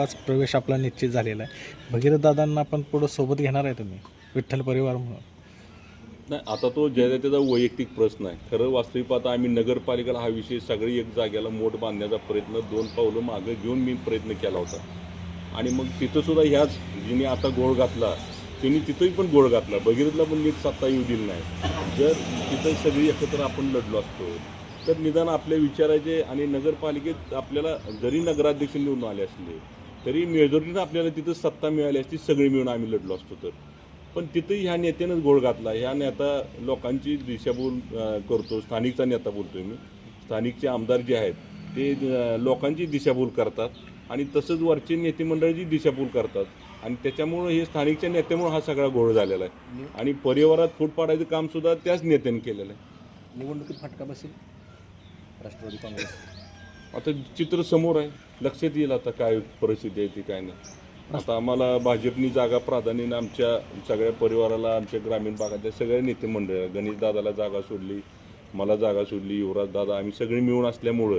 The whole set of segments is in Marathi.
पाच प्रवेश आपला निश्चित झालेला आहे. भगीरथदादांना आपण पुढं सोबत घेणार आहे तुम्ही विठ्ठल परिवार म्हणून. नाही आता तो जनतेचा वैयक्तिक प्रश्न आहे. खरं वास्तविक पाहता आम्ही नगरपालिकेला हा विषय सगळी एक जागेला मोठ बांधण्याचा प्रयत्न दोन पावलं मागं घेऊन मी प्रयत्न केला होता. आणि मग तिथंसुद्धा ह्याच जिने आता गोळ घातला त्यांनी तिथंही पण गोळ घातला. भगीरथला पण नीट सत्ता येऊ दिली नाही. जर तिथं सगळी एकत्र आपण लढलो असतो तर निदान आपल्या विचाराचे आणि नगरपालिकेत आपल्याला जरी नगराध्यक्ष निवडून आले असले तरी मेजॉरिटीनं आपल्याला तिथं सत्ता मिळाली असती सगळी मिळून आम्ही लढलो असतो तर. पण तिथंही ह्या नेत्यानंच गोळ घातला. ह्या नेता लोकांची दिशाभूल करतो स्थानिकचा नेता बोलतोय मी. स्थानिकचे आमदार जे आहेत ते लोकांची दिशाभूल करतात आणि तसंच वरचे नेते मंडळाची दिशाभूल करतात. आणि त्याच्यामुळं हे स्थानिकच्या नेत्यामुळे हा सगळा गोळ झालेला आहे. आणि परिवारात फूट पाडायचं काम सुद्धा त्याच नेत्याने केलेलं आहे. निवडणुकीत फटका बसेल? राष्ट्रवादी काँग्रेस. आता चित्र समोर आहे. लक्षात येईल आता काय परिस्थिती आहे ती काय नाही. आता आम्हाला भाजपनी जागा प्राधान्याने आमच्या सगळ्या परिवाराला आमच्या ग्रामीण भागातल्या सगळ्या नेते मंडळ गणेश दादाला जागा सोडली मला जागा सोडली युवराज दादा आम्ही सगळे मिळून असल्यामुळं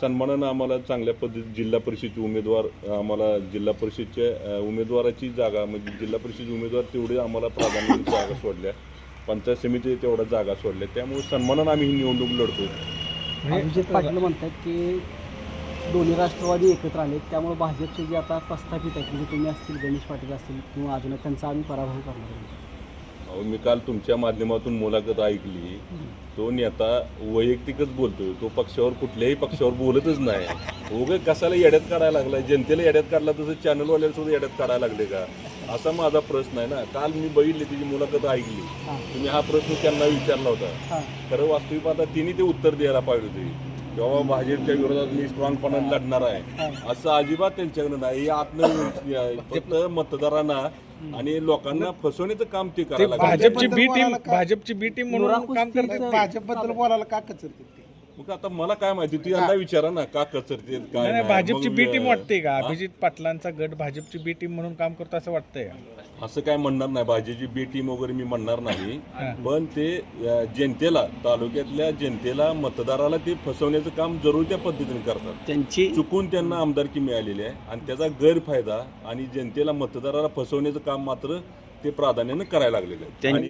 सन्मानानं आम्हाला चांगल्या पद्धती जिल्हा परिषदचे उमेदवार आम्हाला जिल्हा परिषदच्या उमेदवाराची जागा म्हणजे जिल्हा परिषद उमेदवार तेवढे आम्हाला प्राधान्याने जागा सोडल्या. पंचायत समिती तेवढ्या जागा सोडल्या. त्यामुळे सन्मानानं आम्ही ही निवडणूक लढतो अभिजित पाटील म्हणतात की दोन्ही राष्ट्रवादी एकत्र आले त्यामुळे भाजपचे जे आता प्रस्थापित आहेत म्हणजे तुम्ही असतील गणेश पाटील असतील किंवा अजून त्यांचा आम्ही पराभव करणार आहे. अहो मी काल तुमच्या माध्यमातून मुलाखत ऐकली. तो नेता वैयक्तिकच बोलतोय. तो पक्षावर कुठल्याही पक्षावर बोलतच नाही. उगे कसाला येड्यात काढायला लागलाय? जनतेला येड्यात काढला तसं चॅनलवाल्याला सुद्धा येड्यात काढायला लागले का? असा माझा प्रश्न आहे ना. काल मी बघितली तिची मुलाखत ऐकली. तुम्ही हा प्रश्न त्यांना विचारला होता. हां. खरं वास्तविक आता तिने ते उत्तर द्यायला पाहिजे होते. जेव्हा भाजपच्या विरोधात मी स्ट्रॉंगपणाने लढणार आहे. असं अजिबात त्यांच्याकडे नाही. हे आत्म फक्त मतदारांना आणि लोकांना फसवण्याचं काम ते करायला लागले. भाजपची बी टीम भाजपची बी टीम म्हणून काम कुस्तीचं- भाजपबद्दल बोलायला का कचरते ते? मग आता मला काय माहिती तू यांना विचारा ना का कचरते काय नाही, नाही. भाजपची मग, बी टीम वाटते का? अभिजित पाटलांचा गट भाजपची बी टीम म्हणून काम करतो असं वाटतंय का? असं काय म्हणणार नाही भाजपची बी टीम वगैरे मी म्हणणार नाही. पण ते अं, जनतेला तालुक्यातल्या जनतेला मतदाराला ते फसवण्याचं काम जरूर त्या पद्धतीने करतात त्यांची चुकून त्यांना आमदारकी मिळालेली आहे आणि त्याचा गैरफायदा आणि जनतेला मतदाराला फसवण्याचं काम मात्र ते प्राधान्यानं करायला लागलेलं आहे आणि